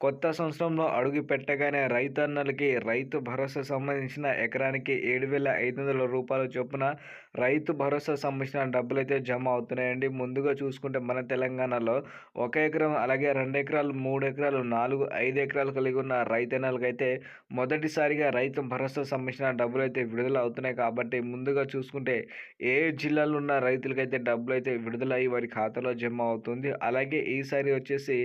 కొత్త సంవత్సరంలో అడుగు పెట్టగానే రైతన్నలకి రైతు భరోసా సంబంధించిన ఎకరానికి ఏడు వేల ఐదు వందల రూపాయల చొప్పున రైతు భరోసా సంబంధించిన డబ్బులు అయితే జమ అవుతున్నాయండి. ముందుగా చూసుకుంటే మన తెలంగాణలో ఒక ఎకరం అలాగే రెండు ఎకరాలు మూడు ఎకరాలు నాలుగు ఐదు ఎకరాలు కలిగి ఉన్న రైతన్నలకైతే మొదటిసారిగా రైతు భరోసా సంబంధించిన డబ్బులు అయితే విడుదల అవుతున్నాయి. కాబట్టి ముందుగా చూసుకుంటే ఏ జిల్లాలో ఉన్న రైతులకైతే డబ్బులు అయితే విడుదలయ్యి వారి ఖాతాలో జమ అవుతుంది. అలాగే ఈసారి వచ్చేసి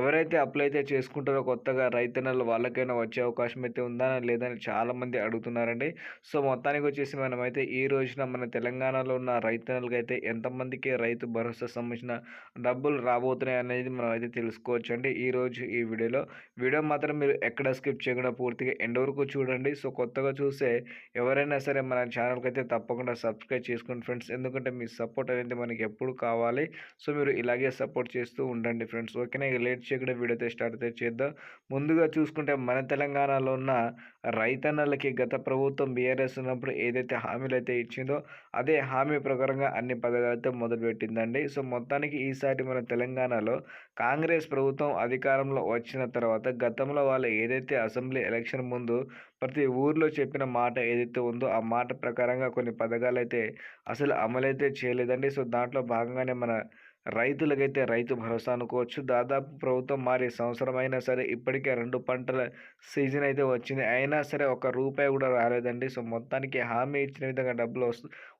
ఎవరైతే అప్లై అయితే చేసుకుంటారో కొత్తగా రైతన్నలు వాళ్ళకైనా వచ్చే అవకాశం అయితే ఉందా లేదని చాలామంది అడుగుతున్నారండి. సో మొత్తానికి వచ్చేసి మనమైతే ఈ రోజున మన తెలంగాణలో ఉన్న రైతన్నలకి అయితే ఎంతమందికి రైతు భరోసా సంబంధించిన డబ్బులు రాబోతున్నాయి అనేది మనం అయితే తెలుసుకోవచ్చు అండి ఈరోజు ఈ వీడియోలో. వీడియో మాత్రం మీరు ఎక్కడ స్కిప్ చేయకుండా పూర్తిగా ఎండ్ వరకు చూడండి. సో కొత్తగా చూస్తే ఎవరైనా సరే మన ఛానల్కి అయితే తప్పకుండా సబ్స్క్రైబ్ చేసుకోండి ఫ్రెండ్స్. ఎందుకంటే మీ సపోర్ట్ అనేది మనకి ఎప్పుడు కావాలి. సో మీరు ఇలాగే సపోర్ట్ చేస్తూ ఉండండి ఫ్రెండ్స్. ఓకేనా? లేట్ చేయకుండా వీడియో అయితే స్టార్ట్ అయితే చేద్దాం. ముందుగా చూసుకుంటే మన తెలంగాణలో ఉన్న రైతన్నలకి గత ప్రభుత్వం బీఆర్ఎస్ ఉన్నప్పుడు ఏదైతే హామీలు అయితే ఇచ్చిందో అదే హామీ ప్రకారంగా అన్ని పథకాలతో మొదలుపెట్టిందండి. సో మొత్తానికి ఈసారి మన తెలంగాణలో కాంగ్రెస్ ప్రభుత్వం అధికారంలో వచ్చిన తర్వాత గతంలో వాళ్ళు ఏదైతే అసెంబ్లీ ఎలక్షన్ ముందు ప్రతి ఊర్లో చెప్పిన మాట ఏదైతే ఉందో ఆ మాట ప్రకారంగా కొన్ని పథకాలు అయితే అసలు అమలైతే చేయలేదండి. సో దాంట్లో భాగంగానే మన రైతులకైతే రైతు భరోసా అనుకోవచ్చు. దాదాపు ప్రభుత్వం మారి సంవత్సరం అయినా సరే ఇప్పటికే రెండు పంటల సీజన్ అయితే వచ్చింది. అయినా సరే ఒక రూపాయి కూడా రాలేదండి. సో మొత్తానికి హామీ ఇచ్చిన విధంగా డబ్బులు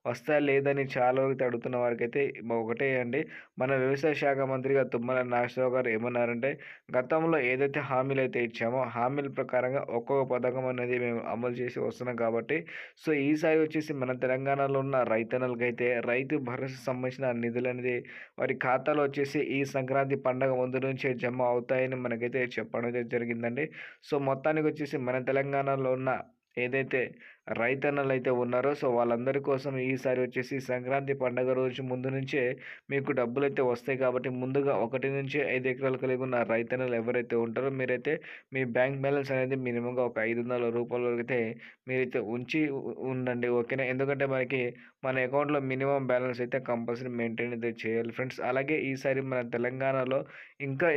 వస్తా లేదని చాలా వరకు అడుగుతున్న వారికి అయితే ఒకటే అండి. మన వ్యవసాయ శాఖ మంత్రిగా తుమ్మల నాగేశ్వరరావు గారు ఏమన్నారంటే గతంలో ఏదైతే హామీలు అయితే ఇచ్చామో హామీల ప్రకారంగా ఒక్కొక్క పథకం అనేది మేము అమలు చేసి వస్తున్నాం కాబట్టి సో ఈసారి వచ్చేసి మన తెలంగాణలో ఉన్న రైతన్నలకైతే రైతు భరోసా సంబంధించిన నిధులు అనేది వారి ఖాతాలో వచ్చేసి ఈ సంక్రాంతి పండగ ముందు నుంచే జమ అవుతాయని మనకైతే చెప్పడం అయితే జరిగిందండి. సో మొత్తానికి వచ్చేసి మన తెలంగాణలో ఉన్న ఏదైతే రైతన్నలు అయితే ఉన్నారో సో వాళ్ళందరి కోసం ఈసారి వచ్చేసి సంక్రాంతి పండగ రోజు ముందు నుంచే మీకు డబ్బులు అయితే వస్తాయి కాబట్టి ముందుగా ఒకటి నుంచి ఐదు ఎకరాలు కలిగి ఉన్న రైతన్నలు ఎవరైతే ఉంటారో మీరైతే మీ బ్యాంక్ బ్యాలెన్స్ అనేది మినిమంగా ఒక ఐదు వందల రూపాయల వరకు అయితే మీరైతే ఉంచి ఉండండి ఓకేనా? ఎందుకంటే మనకి మన అకౌంట్లో మినిమం బ్యాలెన్స్ అయితే కంపల్సరీ మెయింటైన్ అయితే చేయాలి ఫ్రెండ్స్. అలాగే ఈసారి మన తెలంగాణలో ఇంకా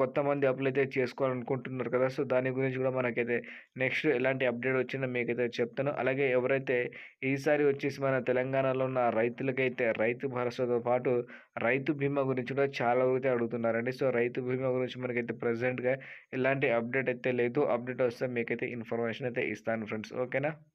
కొత్త మంది అప్లై అయితే చేసుకోవాలనుకుంటున్నారు కదా సో దాని గురించి కూడా మనకైతే నెక్స్ట్ ఎలాంటి అప్డేట్ వచ్చిందో మీకైతే చెప్తాను. అలాగే ఎవరైతే ఈసారి వచ్చేసి మన తెలంగాణలో ఉన్న రైతులకైతే రైతు భరోసాతో పాటు రైతు బీమా గురించి కూడా చాలా వరకు అడుగుతున్నారండి. సో రైతు బీమా గురించి మనకైతే ప్రజెంట్గా ఎలాంటి అప్డేట్ అయితే లేదు. అప్డేట్ వస్తే మీకైతే ఇన్ఫర్మేషన్ అయితే ఇస్తాను ఫ్రెండ్స్. ఓకేనా?